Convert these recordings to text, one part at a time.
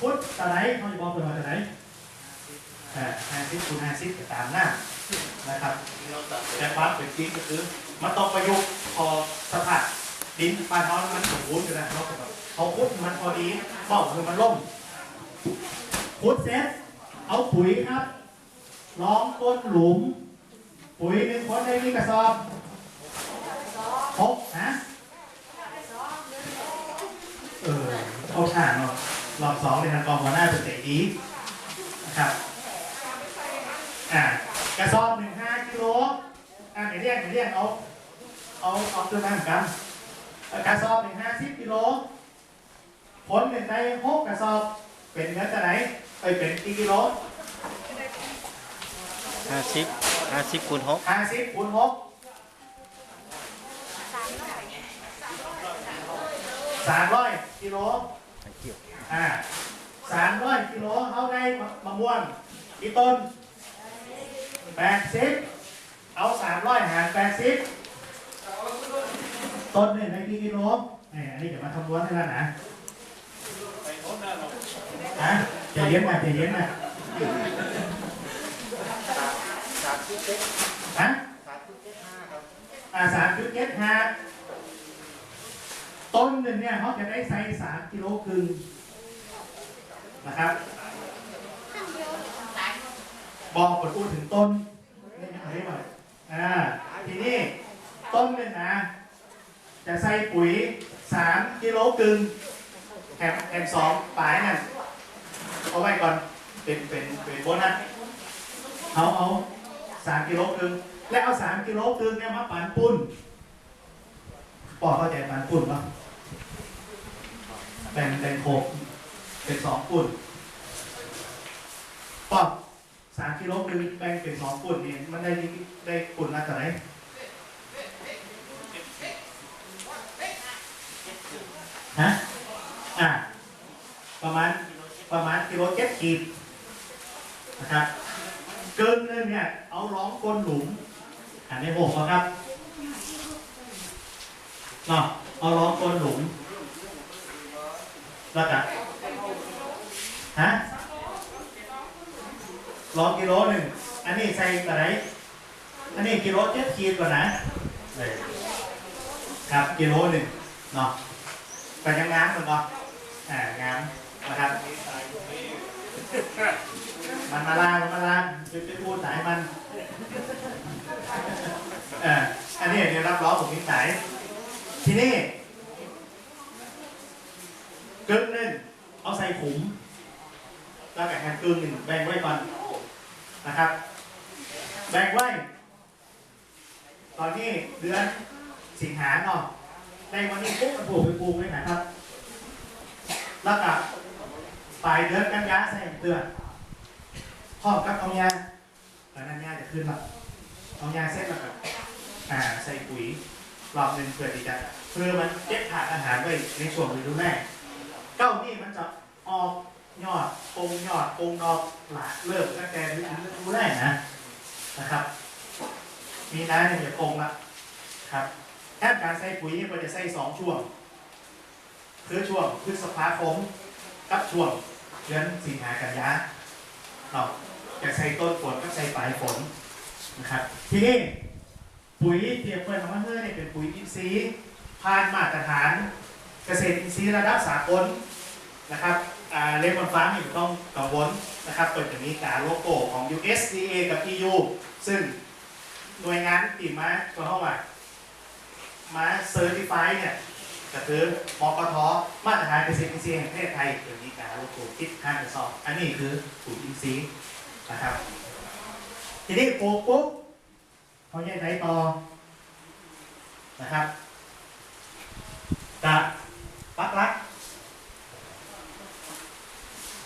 ฟุตตะไหนเขาจะบอกเป็นว่าตะไหนอ่าห้าสิบคูณห้าสิบตามหน้านะครับแต่ความเป็นจริงก็คือ มันต้องประยุกต์พอสภาพดินปลาท้อนมันสมบูรณ์อยู่แล้วเขาแบบเขาพุดมันพอดีเบ้าคือมันล่มพุดเสร็จเอาปุ๋ยครับลองก้นหลุม ปุ๋ยหนึ่งคนได้มีกระสอบหกนะเออเอาถ่านเนาะ รอบสองในทางกองหัวหน้าเป็นเตะดีนะครับอ่ากระสอบหนึ่งห้ากิโลอ่าไหนเรียกไหนเรียกเอาเอาเอาตัวนั้นกันกระสอบหนึ่งห้าสิบกิโลผลหนึ่งในหกกระสอบเป็นเนื้อจะไหนไปเป็นกี่กิโลห้าสิบห้าสิบคูณหกห้าสิบคูณหกสามร้อยกิโล อ่าสามร้อยกิโลเขาได้มะม่วงกี่ต้นแปดสิบเอาสามร้อยหารแปดสิบต้นหนึ่งได้กี่กิโลนี่อันนี้เดี๋ยวมาคำนวณให้แล้วนะฮะใจเย็นนะใจเย็นนะฮะอ่าสามจุดเจ็ดห้า ต้นหนึ่งเนี่ยเขาจะได้ไซส์สามกิโลครึ่งนะครับบอกกดพูดถึงต้นนี่ไม่ได้หน่อยอ่าทีนี้ต้นเนี่ยนะ จะใส่ปุ๋ยสามกิโลกึ่งแถมแถมสองปลายนั่นเอาไว้ก่อนเป็นเป็นเป็นโบนัสเอาเอาสามกิโลกึ่งและเอาสามกิโลกึ่งเนี่ยมาปั่นปุ้นปอกเข้าใจปั่นปุ้นปะ แบ่งแบ่งโคกเป็นสองปุ่นปอบสามกิโลนึงแบ่งเป็นสองปุ่นนี่ยมันได้ได้ปุ่นละเท่าไหร่ฮะอ่าประมาณประมาณกิโลเจ็ดขีดนะครับ เกินนึงเนี่ยเอาร้องก้นหลุมอ่านในหกครับเนาะเอาร้องก้นหลุม แล้วกันฮะร้องกิโลหนึ่ง อันนี้ใส่อะไรอันนี้กิโลเจ็ดขีดกว่านะเลยครับกิโลหนึ่งเนาะแต่ยังงามมันก็อ่างานะครับ มันมาลามันมาลาจะไปพูดสายมันอออันนี้เดี๋ยวรับร้องผมนิสัย ทีนี้ กึ่งหนึ่งเอาใส่ขุม แล้วกับแฮนกึ่งหนึ่งแบ่งไว้ก่อนนะครับ แบ่งไว้ ตอนนี้เดือนสิงหาเนาะในวันนี้ปุ๊บมันปลูกไปปลูกไว้นะครับ แล้วกับปลายเดือนกันยาใส่เตือนพ่อมกับเอายาตอนนั้นยาจะขึ้นละเอายาเสร็จแล้วกับอ่าใส่ปุ๋ยรอบหนึ่งเพื่อที่จะเพื่อมันเก็บถาดอาหารไว้ในช่วงฤดูแล้ง เก้านี่มันจะออกยอดปงยอดปงดอกหลาเริ่มตั้งแต่ฤดูแรกนะนะครับ มีน้ำเนี่ยจะปงละครับแค่การใส่ปุ๋ยเนี่ยมันจะใส่สองช่วงคือช่วงพฤษภาคมกับช่วงเดือนสิงหากันยาเราจะใส่ต้นฝนกับใส่ปลายฝนนะครับ ทีนี้ปุ๋ยเตรียมเปิดของมันเพื่อเนี่ยเป็นปุ๋ยอินทรีย์ผ่านมาตรฐาน เกษตรอินทรีย์ระดับสากลนะครับเล่นบนฟ้าไม่ต้องกังวลนะครับเปิดจะมีกาโลโก้ของ USDA กับ EU ซึ่งหน่วยงานที่มาตัวเข้ามามาเซอร์ติฟายเนี่ยก็คือมกทมาตรฐานเกษตรอินทรีย์แห่งประเทศไทยเดี๋ยวมีการโลโก้คิดห้างกระสอบอันนี้คือปุ๋ยอินทรีย์นะครับ ทีนี้ปลูกปุ๊บเขาแยกไหนต่อนะครับกับ ปักรัก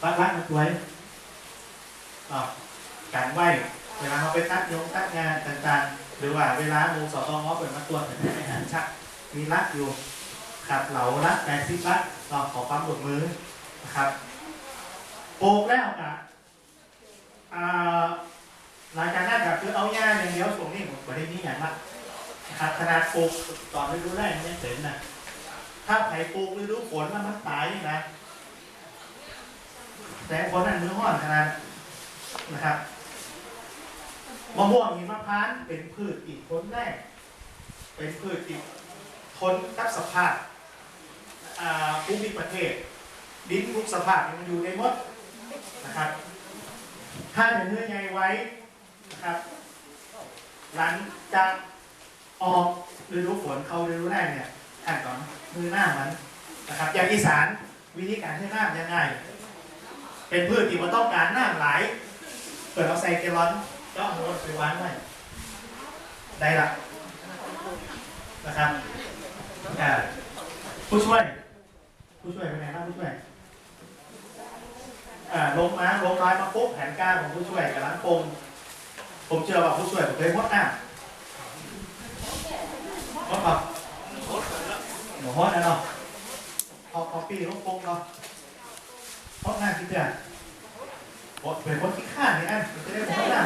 ปักรักมันสวยอ่ากันไว้เวลาเขาไปตัดยงตัดงานต่างๆ หรือว่าเวลาหมูสอตองเขาเปิดมาตรวจเห็นไหมอาหารชัก มีรักอยู่ครับเหลารักแปดสิบรักเราขอความบดมือนะครับปลูกแล้วอ่าหลังจากนั้นก็คือเอาหญ้าอย่างเดียวช่วงนี้ผมไม่ได้มีอย่างละนะครับขนาดปลูกตอนฤดูแรกมันยังเสร็จนะ ถ้าไผ่ปลูกฤดูฝนแล้วมันตายนะแสงฝนนั่นมือห้อนขนาดนะครับมะม่วงหิมะพานเป็นพืชอีกทนแรก เป็นพืชอีกทนกับสภาพอ่าภูมิประเทศ ดินทุกสภาพมันอยู่ในมดนะครับ ถ้าจะเนื้อใยไว้นะครับ หลังจากออกฤดูฝนเข้าฤดูแรกเนี่ย ขั้นตอนมือหน้ามันนะครับ อย่างอีสานวิธีการให้น้ำยังไงเป็นพืชที่มันต้องการน้ำหลายเปิดเอาใส่แกลอนก็เอาไปวางไว้ได้ละนะครับอ่าผู้ช่วย ผู้ช่วยเป็นไงบ้างผู้ช่วยอ่าลงมาลงร้อยมาปุ๊บแผนการของผู้ช่วยกับล้างคงผมเจอว่าผู้ช่วยผมเคยมดหน้าฮดครับ เดี๋วฮอตนะเนาะเอาเอาปีลูกโป่งเนาะฮอตหน้าคิดเนี่ยฮอตเป็นคนที่ข้าเนี่อันจะได้ฮอหน้า